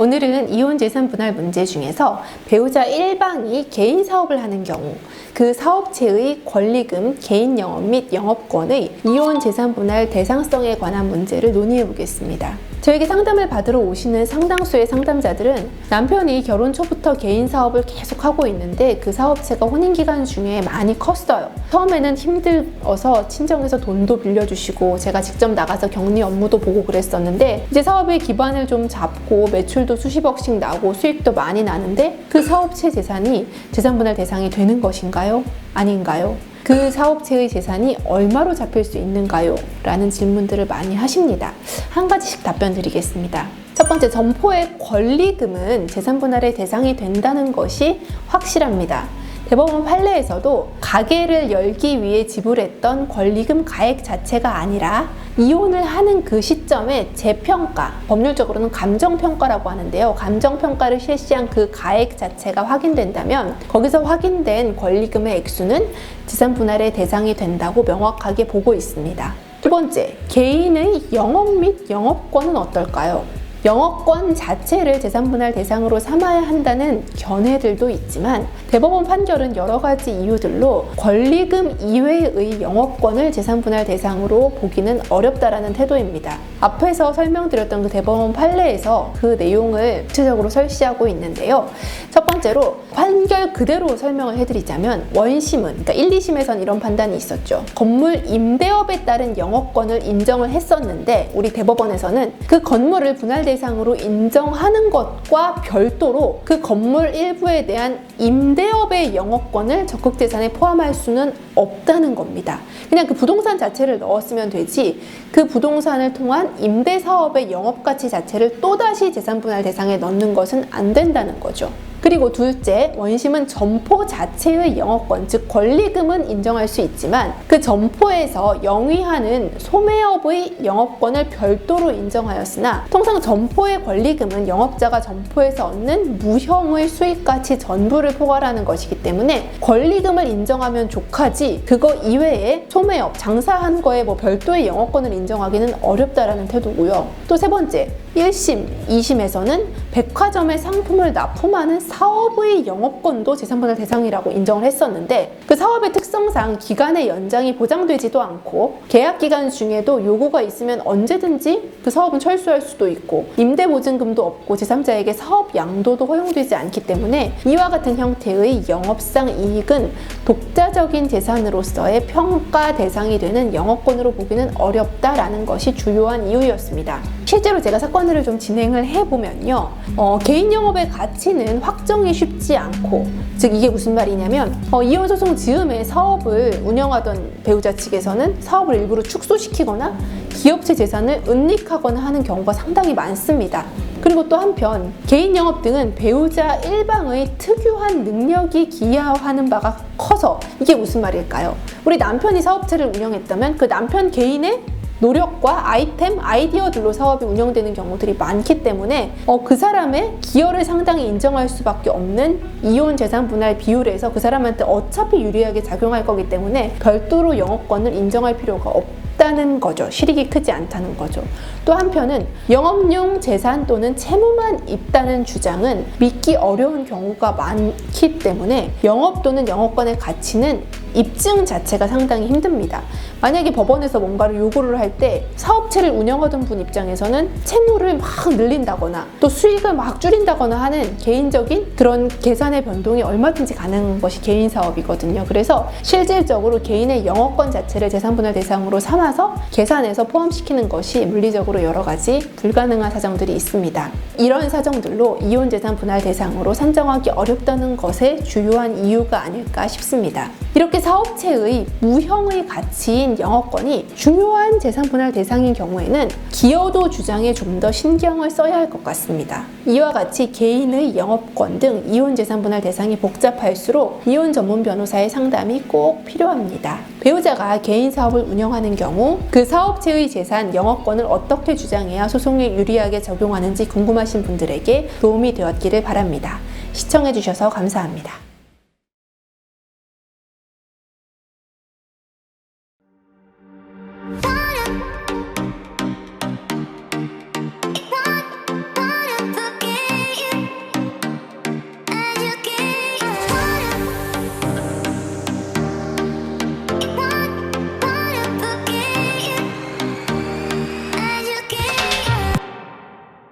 오늘은 이혼 재산 분할 문제 중에서 배우자 1방이 개인 사업을 하는 경우 그 사업체의 권리금, 개인 영업 및 영업권의 이혼 재산 분할 대상성에 관한 문제를 논의해 보겠습니다. 저에게 상담을 받으러 오시는 상당수의 상담자들은 남편이 결혼 초부터 개인 사업을 계속 하고 있는데 그 사업체가 혼인 기간 중에 많이 컸어요. 처음에는 힘들어서 친정에서 돈도 빌려주시고 제가 직접 나가서 격리 업무도 보고 그랬었는데 이제 사업의 기반을 좀 잡고 매출도 수십억씩 나고 수익도 많이 나는데 그 사업체 재산이 재산분할 대상이 되는 것인가요? 아닌가요? 그 사업체의 재산이 얼마로 잡힐 수 있는가요? 라는 질문들을 많이 하십니다. 한 가지씩 답변 드리겠습니다. 첫 번째, 점포의 권리금은 재산 분할의 대상이 된다는 것이 확실합니다. 대법원 판례에서도 가게를 열기 위해 지불했던 권리금 가액 자체가 아니라 이혼을 하는 그 시점에 재평가, 법률적으로는 감정평가라고 하는데요. 감정평가를 실시한 그 가액 자체가 확인된다면 거기서 확인된 권리금의 액수는 지산 분할의 대상이 된다고 명확하게 보고 있습니다. 두 번째, 개인의 영업 및 영업권은 어떨까요? 영업권 자체를 재산분할 대상으로 삼아야 한다는 견해들도 있지만 대법원 판결은 여러 가지 이유들로 권리금 이외의 영업권을 재산분할 대상으로 보기는 어렵다라는 태도입니다. 앞에서 설명드렸던 그 대법원 판례에서 그 내용을 구체적으로 설시하고 있는데요. 첫 번째로 판결 그대로 설명을 해드리자면 원심은 그러니까 1, 2심에선 이런 판단이 있었죠. 건물 임대업에 따른 영업권을 인정을 했었는데 우리 대법원에서는 그 건물을 분할 대 상으로 인정하는 것과 별도로 그 건물 일부에 대한 임대업의 영업권을 적극 재산에 포함할 수는 없다는 겁니다. 그냥 그 부동산 자체를 넣었으면 되지 그 부동산을 통한 임대 사업의 영업 가치 자체를 또다시 재산 분할 대상에 넣는 것은 안 된다는 거죠. 그리고 둘째, 원심은 점포 자체의 영업권, 즉 권리금은 인정할 수 있지만 그 점포에서 영위하는 소매업의 영업권을 별도로 인정하였으나 통상 점포의 권리금은 영업자가 점포에서 얻는 무형의 수익가치 전부를 포괄하는 것이기 때문에 권리금을 인정하면 족하지 그거 이외에 소매업, 장사한 거에 뭐 별도의 영업권을 인정하기는 어렵다라는 태도고요. 또 세 번째, 1심, 2심에서는 백화점의 상품을 납품하는 사업의 영업권도 재산분할 대상이라고 인정을 했었는데 그 사업의 특성상 기간의 연장이 보장되지도 않고 계약 기간 중에도 요구가 있으면 언제든지 그 사업은 철수할 수도 있고 임대 보증금도 없고 제3자에게 사업 양도도 허용되지 않기 때문에 이와 같은 형태의 영업상 이익은 독자적인 재산으로서의 평가 대상이 되는 영업권으로 보기는 어렵다라는 것이 주요한 이유였습니다. 실제로 제가 사건을 좀 진행을 해보면요. 어, 개인 영업의 가치는 확 정이 쉽지 않고, 즉 이게 무슨 말이냐면 어, 이혼 소송 즈음에 사업을 운영하던 배우자 측에서는 사업을 일부러 축소시키거나 기업체 재산을 은닉하거나 하는 경우가 상당히 많습니다. 그리고 또 한편 개인 영업 등은 배우자 일방의 특유한 능력이 기여하는 바가 커서 이게 무슨 말일까요? 우리 남편이 사업체를 운영했다면 그 남편 개인의 노력과 아이템, 아이디어들로 사업이 운영되는 경우들이 많기 때문에 어, 그 사람의 기여를 상당히 인정할 수밖에 없는 이혼 재산 분할 비율에서 그 사람한테 어차피 유리하게 작용할 거기 때문에 별도로 영업권을 인정할 필요가 없다. 있다는 거죠. 실익이 크지 않다는 거죠. 또 한편은 영업용 재산 또는 채무만 있다는 주장은 믿기 어려운 경우가 많기 때문에 영업 또는 영업권의 가치는 입증 자체가 상당히 힘듭니다. 만약에 법원에서 뭔가를 요구를 할 때 사업체를 운영하던 분 입장에서는 채무를 막 늘린다거나 또 수익을 막 줄인다거나 하는 개인적인 그런 계산의 변동이 얼마든지 가능한 것이 개인 사업이거든요. 그래서 실질적으로 개인의 영업권 자체를 재산분할 대상으로 삼아 서 계산해서 포함시키는 것이 물리적으로 여러 가지 불가능한 사정들이 있습니다. 이런 사정들로 이혼 재산 분할 대상으로 산정하기 어렵다는 것의 주요한 이유가 아닐까 싶습니다. 이렇게 사업체의 무형의 가치인 영업권이 중요한 재산 분할 대상인 경우에는 기여도 주장에 좀 더 신경을 써야 할 것 같습니다. 이와 같이 개인의 영업권 등 이혼 재산 분할 대상이 복잡할수록 이혼 전문 변호사의 상담이 꼭 필요합니다. 배우자가 개인 사업을 운영하는 경우 그 사업체의 재산 영업권을 어떻게 주장해야 소송에 유리하게 적용하는지 궁금하신 분들에게 도움이 되었기를 바랍니다. 시청해주셔서 감사합니다.